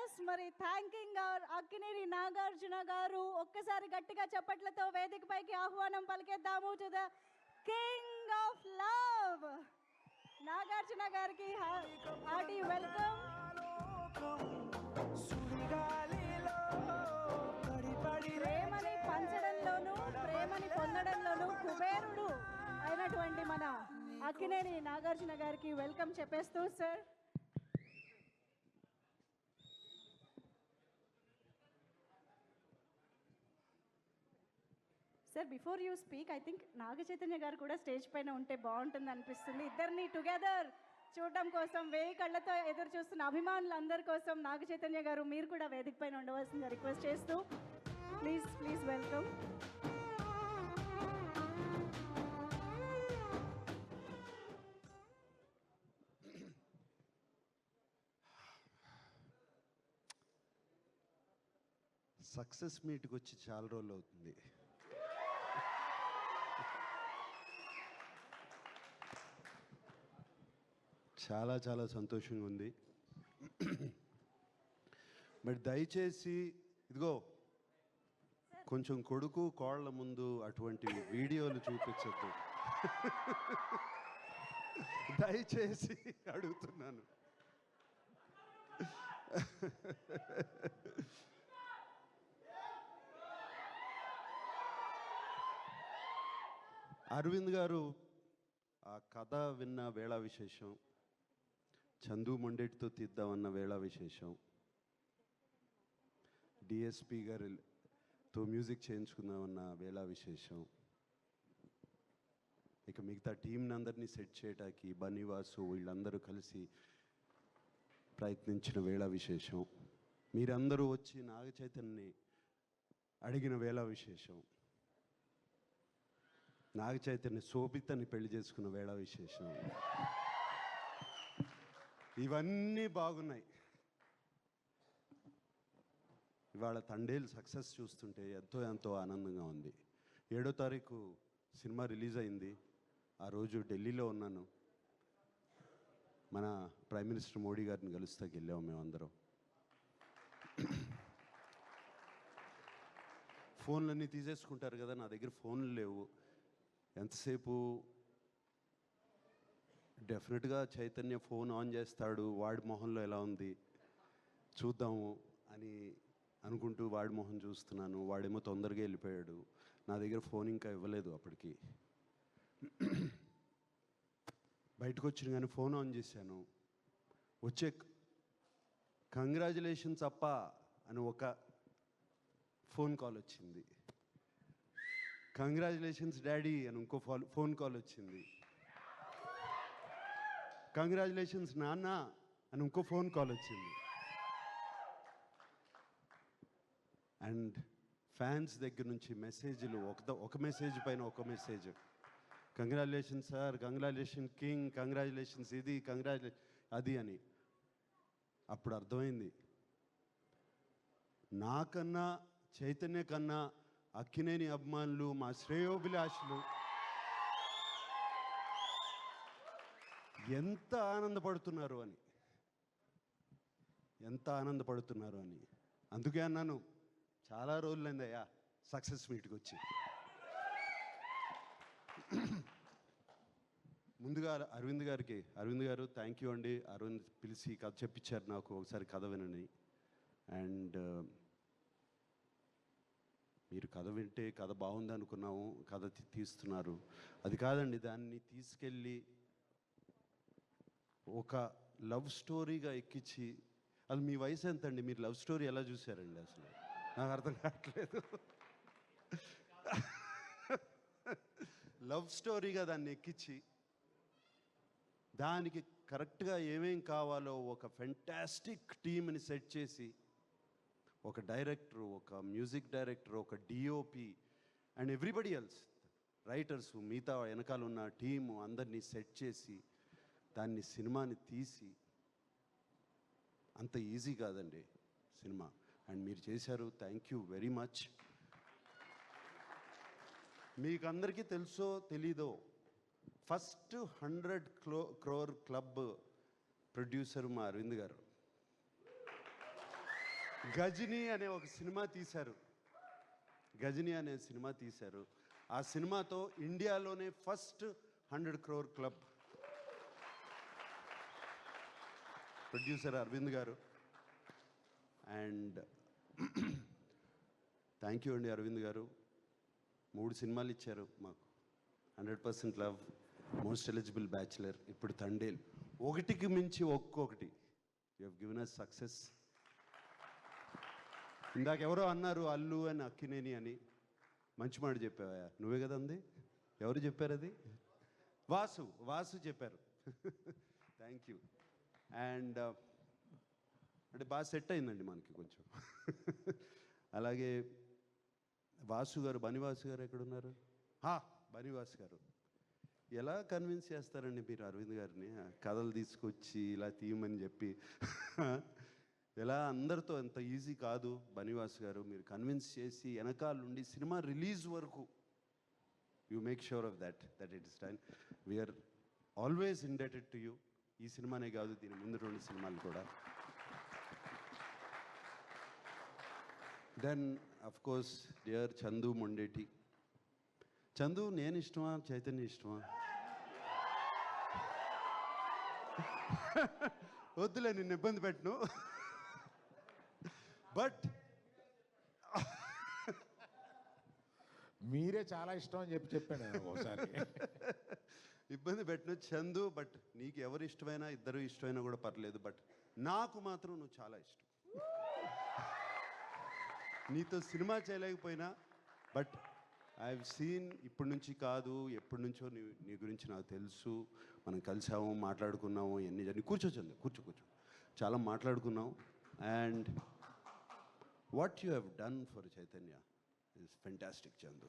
Yes మరి thanking hour Akkineni Nagarjuna గారు ఒక్కసారి గట్టిగా చప్పట్లతో వేదికపైకి ఆహ్వానం పలికేద్దాము to the king of love Nagarjuna గారికి హార్టీ వెల్కమ్. ప్రేమని పంచడంలోనూ ప్రేమని పొందడంలోనూ కుబేరుడు అయినటువంటి మన అక్కినేని నాగార్జున గారికి వెల్కమ్ చెప్పేస్తూ sir sir before you speak I think Naga Chaitanya garu కూడా స్టేజ్ పైన ఉంటే బాగుంటుంది అనిపిస్తుంది. ఇద్దరిని టుగెదర్ చూడడం కోసం వేయి కళ్ళతో ఎదురు చూస్తున్న అభిమానులందరి కోసం నాగ చైతన్య గారు మీరు కూడా వేదిక పైన ఉండవలసిందిగా రిక్వెస్ట్ చేస్తూ ప్లీజ్ ప్లీజ్ వెల్కమ్ సక్సెస్ మీట్కి వచ్చి చాలా రోజులు అవుతుంది. చాలా చాలా సంతోషంగా ఉంది. బట్ దయచేసి ఇదిగో కొంచెం కొడుకు కోళ్ళ ముందు అటువంటి వీడియోలు చూపించద్దు. దయచేసి అడుగుతున్నాను. అరవింద్ గారు ఆ కథ విన్న వేళ విశేషం చందు మొండెటితో తీద్దామన్న వేళ విశేషం. డిఎస్పి గారితో మ్యూజిక్ చేయించుకుందామన్న వేళ విశేషం. ఇక మిగతా టీంని అందరినీ సెట్ చేయటానికి బనివాసు వీళ్ళందరూ కలిసి ప్రయత్నించిన వేళ విశేషం. మీరందరూ వచ్చి నాగ చైతన్యని అడిగిన వేళ విశేషం. నాగ చైతన్య శోభితని పెళ్ళి చేసుకున్న వేళ విశేషం. ఇవన్నీ బాగున్నాయి. ఇవాళ తండేలు సక్సెస్ చూస్తుంటే ఎంతో ఎంతో ఆనందంగా ఉంది. ఏడో తారీఖు సినిమా రిలీజ్ అయింది. ఆ రోజు ఢిల్లీలో ఉన్నాను. మన ప్రైమ్ మినిస్టర్ మోడీ గారిని కలుస్తాకి వెళ్ళాము మేమందరం. ఫోన్లన్నీ తీసేసుకుంటారు కదా నా దగ్గర ఫోన్లు లేవు. ఎంతసేపు డెఫినెట్గా చైతన్య ఫోన్ ఆన్ చేస్తాడు వాడి మొహంలో ఎలా ఉంది చూద్దాము అని అనుకుంటూ వాడి మొహం చూస్తున్నాను. వాడేమో తొందరగా వెళ్ళిపోయాడు. నా దగ్గర ఫోన్ ఇంకా ఇవ్వలేదు అప్పటికి. బయటకు వచ్చిన కానీ ఫోన్ ఆన్ చేశాను. వచ్చే కంగ్రాచులేషన్స్ అప్ప అని ఒక ఫోన్ కాల్ వచ్చింది. కంగ్రాచులేషన్స్ డాడీ అని ఇంకో ఫాల్ ఫోన్ కాల్ వచ్చింది. కంగ్రాచులేషన్స్ నాన్న అని ఇంకో ఫోన్ కాల్ వచ్చింది. అండ్ ఫ్యాన్స్ దగ్గర నుంచి మెసేజ్లు ఒక ఒక మెసేజ్ పైన ఒక message congratulation sir congratulation king congratulations ఇది కంగ్రాచులేషన్ అది అని. అప్పుడు అర్థమైంది. నాకన్నా చైతన్య కన్నా అక్కినేని అభిమానులు మా శ్రేయోభిలాషులు ఎంత ఆనందపడుతున్నారు అని. ఎంత ఆనందపడుతున్నారు అని. అందుకే అన్నాను చాలా రోజులైందయ్యా సక్సెస్ మీట్కి వచ్చి. ముందుగా అరవింద్ గారికి అరవింద్ గారు థ్యాంక్ యూ అండి. అరవింద్ పిలిచి కథ చెప్పించారు నాకు ఒకసారి కథ వినని అండ్ మీరు కథ వింటే కథ బాగుంది అనుకున్నాము కథ తీస్తున్నారు. అది కాదండి దాన్ని తీసుకెళ్ళి ఒక లవ్ స్టోరీగా ఎక్కించి అది మీ వయసు ఎంత అండి మీరు లవ్ స్టోరీ ఎలా చూసారండి అసలు? నాకు అర్థం కావట్లేదు. లవ్ స్టోరీగా దాన్ని ఎక్కించి దానికి కరెక్ట్గా ఏమేం కావాలో ఒక ఫెంటాస్టిక్ టీమ్ని సెట్ చేసి ఒక డైరెక్టర్ ఒక మ్యూజిక్ డైరెక్టర్ ఒక DOP and everybody else. Writers మిగతా వెనకాల ఉన్న టీము అందరినీ సెట్ చేసి దాన్ని సినిమాని తీసి అంత ఈజీ కాదండి సినిమా. అండ్ మీరు చేశారు థ్యాంక్ యూ వెరీ మచ్. మీకు అందరికీ తెలుసో తెలీదో ఫస్ట్ హండ్రెడ్ క్లో క్రోర్ క్లబ్ ప్రొడ్యూసర్ మా అరవింద్ గారు. గజనీ అనే ఒక సినిమా తీశారు. గజనీ అనే సినిమా తీశారు. ఆ సినిమాతో ఇండియాలోనే first hundred crore club producer Aravind garu. And thank you అండి అరవింద్ గారు. మూడు సినిమాలు ఇచ్చారు మాకు. Hundred percent love most eligible bachelor ఇప్పుడు తండేల్ ఒకటికి మించి ఒక్కొక్కటి. You have given us success ఇందాక ఎవరో అన్నారు అల్లు అని అక్కినేని అని. మంచి మాట చెప్పావా? నువ్వే కదా అంది? ఎవరు చెప్పారు అది? వాసు వాసు చెప్పారు. థ్యాంక్ యూ అండ్ uh, అంటే బాగా సెట్ అయిందండి మనకి కొంచెం. అలాగే వాసు గారు బనివాసు గారు ఎక్కడున్నారు? హా బనివాసు గారు. ఎలా కన్విన్స్ చేస్తారండి మీరు అరవింద్ గారిని? కథలు తీసుకొచ్చి ఇలా తీయమని చెప్పి. ఎలా అందరితో ఎంత ఈజీ కాదు బనివాస్ గారు మీరు కన్విన్స్ చేసి వెనకాలండి సినిమా రిలీజ్ వరకు. You make sure of that that it is time we are always indebted to you ఈ సినిమానే కాదు దీని ముందు రెండు సినిమాలు కూడా. Then of course dear Chandu Mondeti Chandu నేను ఇష్టమా? చైతన్య ఇష్టమా? వద్దులే నిన్ను ఇబ్బంది పెట్టను. బట్ మీరే చాలా ఇష్టం అని చెప్పి చెప్పాను ఒకసారి. ఇబ్బంది పెట్టను చందు బట్ నీకు ఎవరు ఇష్టమైనా ఇద్దరు ఇష్టమైనా కూడా పర్లేదు బట్ నాకు మాత్రం నువ్వు చాలా ఇష్టం. నీతో సినిమా చేయలేకపోయినా బట్ ఐ హవ్ సీన్ ఇప్పటి నుంచి కాదు ఎప్పటి నుంచో నీ నీ గురించి నాకు తెలుసు. మనం కలిసాము మాట్లాడుకున్నాము ఎన్ని జరిగి కూర్చోచంద్ కూర్చో కూర్చో. చాలా మాట్లాడుకున్నాం and what you have done for Chaitanya is fantastic Chandu.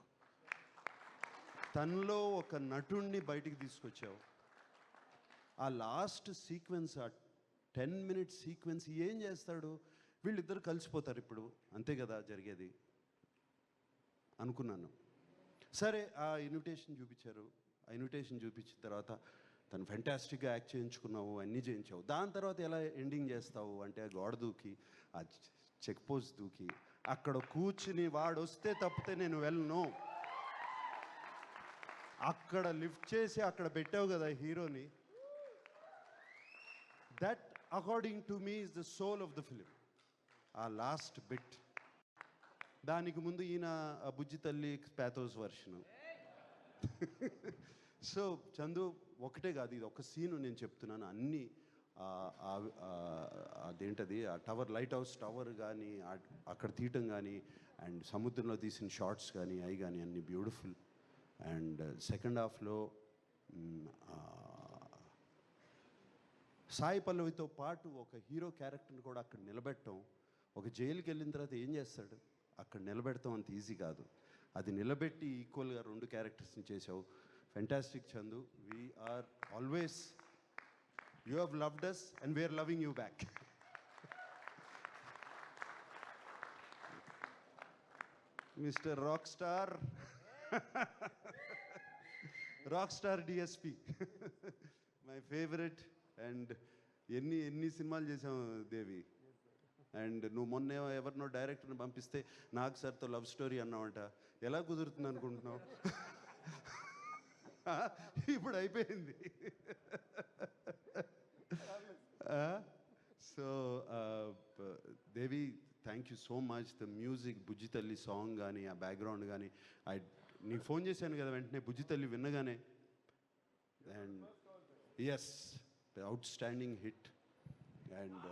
తనలో ఒక నటుణ్ణి బయటికి తీసుకొచ్చావు. ఆ లాస్ట్ సీక్వెన్స్ ఆ టెన్ మినిట్స్ సీక్వెన్స్ ఏం చేస్తాడు? వీళ్ళిద్దరు కలిసిపోతారు ఇప్పుడు. అంతే కదా జరిగేది. అనుకున్నాను. సరే ఆ ఇన్విటేషన్ చూపించారు. ఆ ఇన్విటేషన్ చూపించిన తర్వాత తను ఫెంటాస్టిక్గా యాక్ట్ చేయించుకున్నావు అన్నీ చేయించావు. దాని తర్వాత ఎలా ఎండింగ్ చేస్తావు? అంటే గోడ దూకి ఆ చెక్ పోస్ట్ దూకి అక్కడ కూర్చుని వాడు వస్తే తప్పితే నేను వెళ్ళను. అక్కడ లిఫ్ట్ చేసి అక్కడ పెట్టావు కదా హీరోని. That according to me is the soul of the film ఆ లాస్ట్ బిట్ దానికి ముందు ఈయన బుజ్జి తల్లి ప్యాథోస్ వర్షను సో చందు ఒకటే కాదు ఇది ఒక సీను నేను చెప్తున్నాను. అన్ని ఆ- అదేంటది ఆ టవర్ లైట్ హౌస్ టవర్ కానీ అక్కడ తీయటం కానీ అండ్ సముద్రంలో తీసిన షార్ట్స్ కానీ అవి కానీ అన్ని బ్యూటిఫుల్ అండ్ సెకండ్ హాఫ్లో సాయి పల్లవితో పాటు ఒక హీరో క్యారెక్టర్ని కూడా అక్కడ నిలబెట్టడం ఒక జైలుకి వెళ్ళిన తర్వాత ఏం చేస్తాడు? అక్కడ నిలబెడతాం అంత ఈజీ కాదు. అది నిలబెట్టి ఈక్వల్గా రెండు క్యారెక్టర్స్ని చేసావు. Fantastic Chandu. We are always you have loved us and we are loving you back mister rock star rock star DSP my favourite and ఎన్ని ఎన్ని సినిమాలు చేసావు దేవి? అండ్ నువ్వు మొన్న ఎవరినో డైరెక్టర్ని పంపిస్తే నాకు సార్తో లవ్ స్టోరీ అన్నావంట. ఎలా కుదురుతుంది అనుకుంటున్నావు? ఇప్పుడు అయిపోయింది. So Devi thank you so much the music Bujji Thalli song కానీ ఆ బ్యాక్గ్రౌండ్ కానీ ఐ నీకు ఫోన్ చేశాను కదా వెంటనే Bujji Thalli విన్నగానే and is outstanding hit and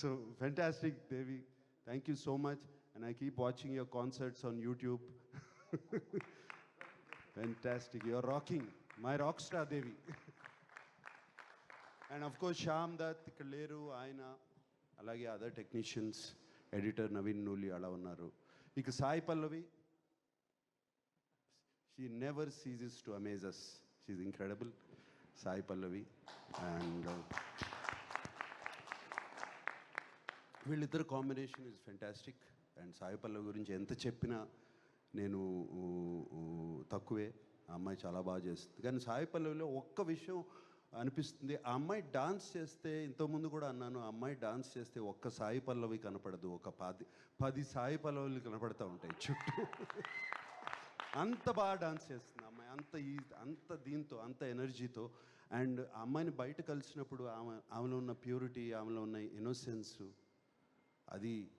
so fantastic Devi thank you so much and I keep watching your concerts on YouTube fantastic you're rocking my rock star Devi and of course Shyam Dutt ఇక్కడ లేరు ఆయన అలాగే other technicians editor Naveen Nooli అలా ఉన్నారు. ఇక Sai Pallavi she never ceases to amaze us she incredible Sai Pallavi and uh, వీళ్ళిద్దరు combination is fantastic and Sai Pallavi గురించి ఎంత చెప్పినా నేను తక్కువే. ఆ అమ్మాయి చాలా బాగా చేస్తుంది. కానీ సాయి పల్లవిలో ఒక్క విషయం అనిపిస్తుంది. ఆ అమ్మాయి డాన్స్ చేస్తే ఇంతకుముందు కూడా అన్నాను ఆ అమ్మాయి డాన్స్ చేస్తే ఒక్క సాయి పల్లవి కనపడదు. ఒక పది పది సాయి పల్లవులు కనపడతా ఉంటాయి చుట్టూ. అంత బాగా డాన్స్ చేస్తుంది అమ్మాయి. అంత ఈ అంత దీంతో అంత ఎనర్జీతో. అండ్ ఆ అమ్మాయిని బయట కలిసినప్పుడు ఆమె ఆమెలో ఉన్న ప్యూరిటీ ఆమెలో ఉన్న ఇన్నోసెన్స్ అది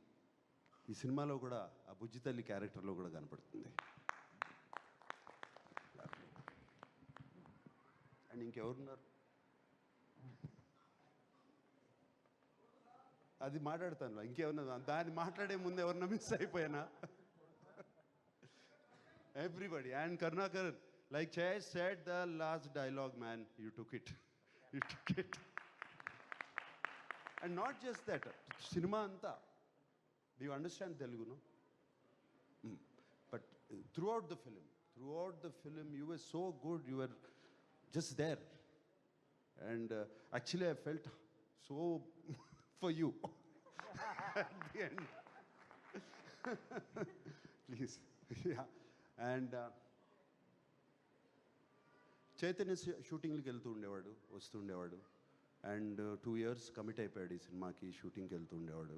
ఈ సినిమాలో కూడా ఆ బుజ్జి తల్లి క్యారెక్టర్లో కూడా కనపడుతుంది. అండ్ ఇంకెవరున్నారు? అది మాట్లాడతాను. ఇంకేమన్నా దాన్ని మాట్లాడే ముందు ఎవరన్నా మిస్ అయిపోయానా? ఎవ్రీబడి అండ్ కరుణాకర్ లైక్ చే set the last dialogue man you took it you took it and not just that cinema అంతా యూ అండర్స్టాండ్ తెలుగును but throughout the film throughout the film you are so good you are just there and actually I felt so for you at the end. Please. yeah. Chaitanya షూటింగ్కి uh, వెళ్తూ ఉండేవాడు వస్తుండేవాడు and two years commit అయిపోయాడు ఈ సినిమాకి షూటింగ్కి వెళ్తూ ఉండేవాడు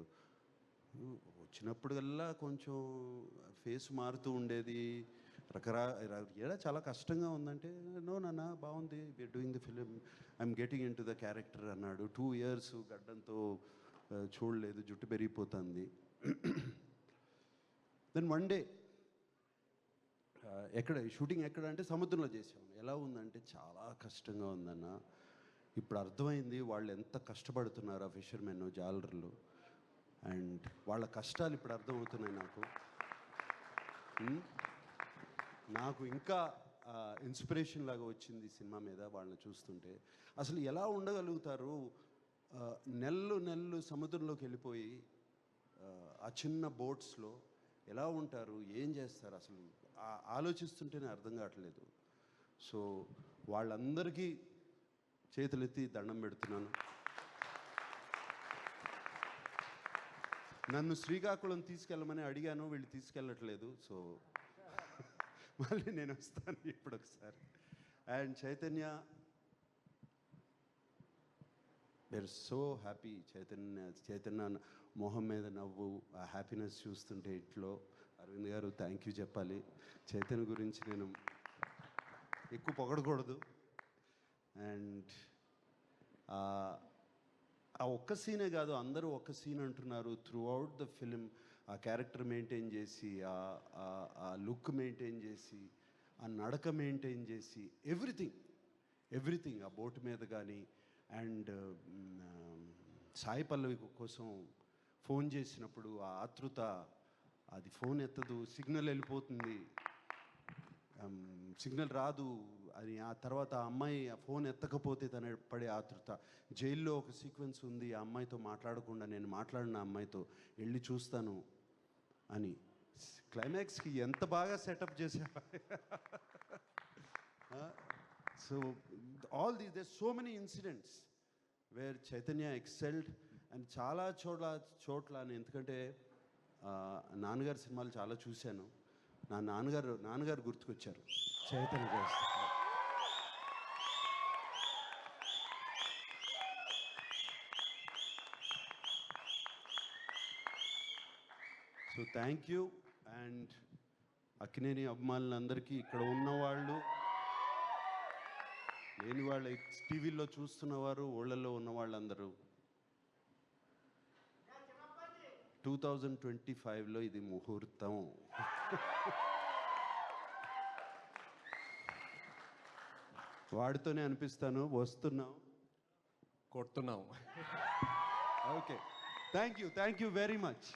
వచ్చినప్పుడల్లా కొంచెం ఫేస్ మారుతూ ఉండేది రకరా ఏడా చాలా కష్టంగా ఉందంటే నో నాన్న బాగుంది we are doing the film I'm getting into the character అన్నాడు. టూ ఇయర్స్ గడ్డంతో చూడలేదు. జుట్టు పెరిగిపోతుంది. దెన్ వన్ డే ఎక్కడ షూటింగ్ ఎక్కడ అంటే సముద్రంలో చేసాము ఎలా ఉందంటే చాలా కష్టంగా ఉందన్న. ఇప్పుడు అర్థమైంది వాళ్ళు ఎంత కష్టపడుతున్నారు ఆ ఫిషర్మెన్ జాలర్లు. అండ్ వాళ్ళ కష్టాలు ఇప్పుడు అర్థమవుతున్నాయి నాకు. నాకు ఇంకా ఇన్స్పిరేషన్ లాగా వచ్చింది సినిమా మీద వాళ్ళని చూస్తుంటే. అసలు ఎలా ఉండగలుగుతారు? నెల్లు నెల్లు సముద్రంలోకి వెళ్ళిపోయి ఆ, చిన్న బోట్స్లో ఎలా ఉంటారు? ఏం చేస్తారు? అసలు ఆలోచిస్తుంటేనే అర్థం కావట్లేదు. సో వాళ్ళందరికీ చేతులెత్తి దండం పెడుతున్నాను. నన్ను శ్రీకాకుళం తీసుకెళ్ళమని అడిగాను వీళ్ళు తీసుకెళ్ళట్లేదు. సో మళ్ళీ నేను వస్తాను ఇప్పుడు ఒకసారి and Chaitanya were so happy Chaitanya Chaitanya మొహం మీద నవ్వు ఆ హ్యాపీనెస్ చూస్తుంటే ఇంట్లో. అరవింద్ గారు థ్యాంక్ యూ చెప్పాలి. చైతన్య గురించి నేను ఎక్కువ పొగడకూడదు. అండ్ ఆ ఒక్క సీనే కాదు అందరూ ఒక్క సీన్ అంటున్నారు త్రూ అవుట్ ద ఫిలిం ఆ క్యారెక్టర్ మెయింటైన్ చేసి ఆ- ఆ- లుక్ మెయింటైన్ చేసి ఆ నడక మెయింటైన్ చేసి ఎవ్రీథింగ్ ఎవ్రీథింగ్ ఆ బోట్ మీద కానీ అండ్ సాయి పల్లవి కోసం ఫోన్ చేసినప్పుడు ఆ ఆతృత అది ఫోన్ ఎత్తదు సిగ్నల్ వెళ్ళిపోతుంది. సిగ్నల్ రాదు అని ఆ తర్వాత ఆ అమ్మాయి ఆ ఫోన్ ఎత్తకపోతే తన పడే ఆతృత జైల్లో ఒక సీక్వెన్స్ ఉంది ఆ అమ్మాయితో మాట్లాడకుండా నేను మాట్లాడిన అమ్మాయితో వెళ్ళి చూస్తాను అని. క్లైమాక్స్కి ఎంత బాగా సెటప్ చేశా so all these they so many incidents where Chaitanya excelled and చాలా చోట్ల చోట్ల నేను ఎందుకంటే నాన్నగారి సినిమాలు చాలా చూశాను. నా నాన్నగారు నాన్నగారు గుర్తుకొచ్చారు. Chaitanya garu so thank you and Akkineni అభిమానులందరికీ ఇక్కడ ఉన్నవాళ్ళు లేని వాళ్ళ టీవీలో చూస్తున్నవారు ఊళ్ళల్లో ఉన్న వాళ్ళందరూ. టూ థౌజండ్ ట్వంటీ ఫైవ్లో ఇది ముహూర్తం. వాడితోనే అనిపిస్తాను వస్తున్నాం కొడుతున్నాం. Okay thank you thank you very much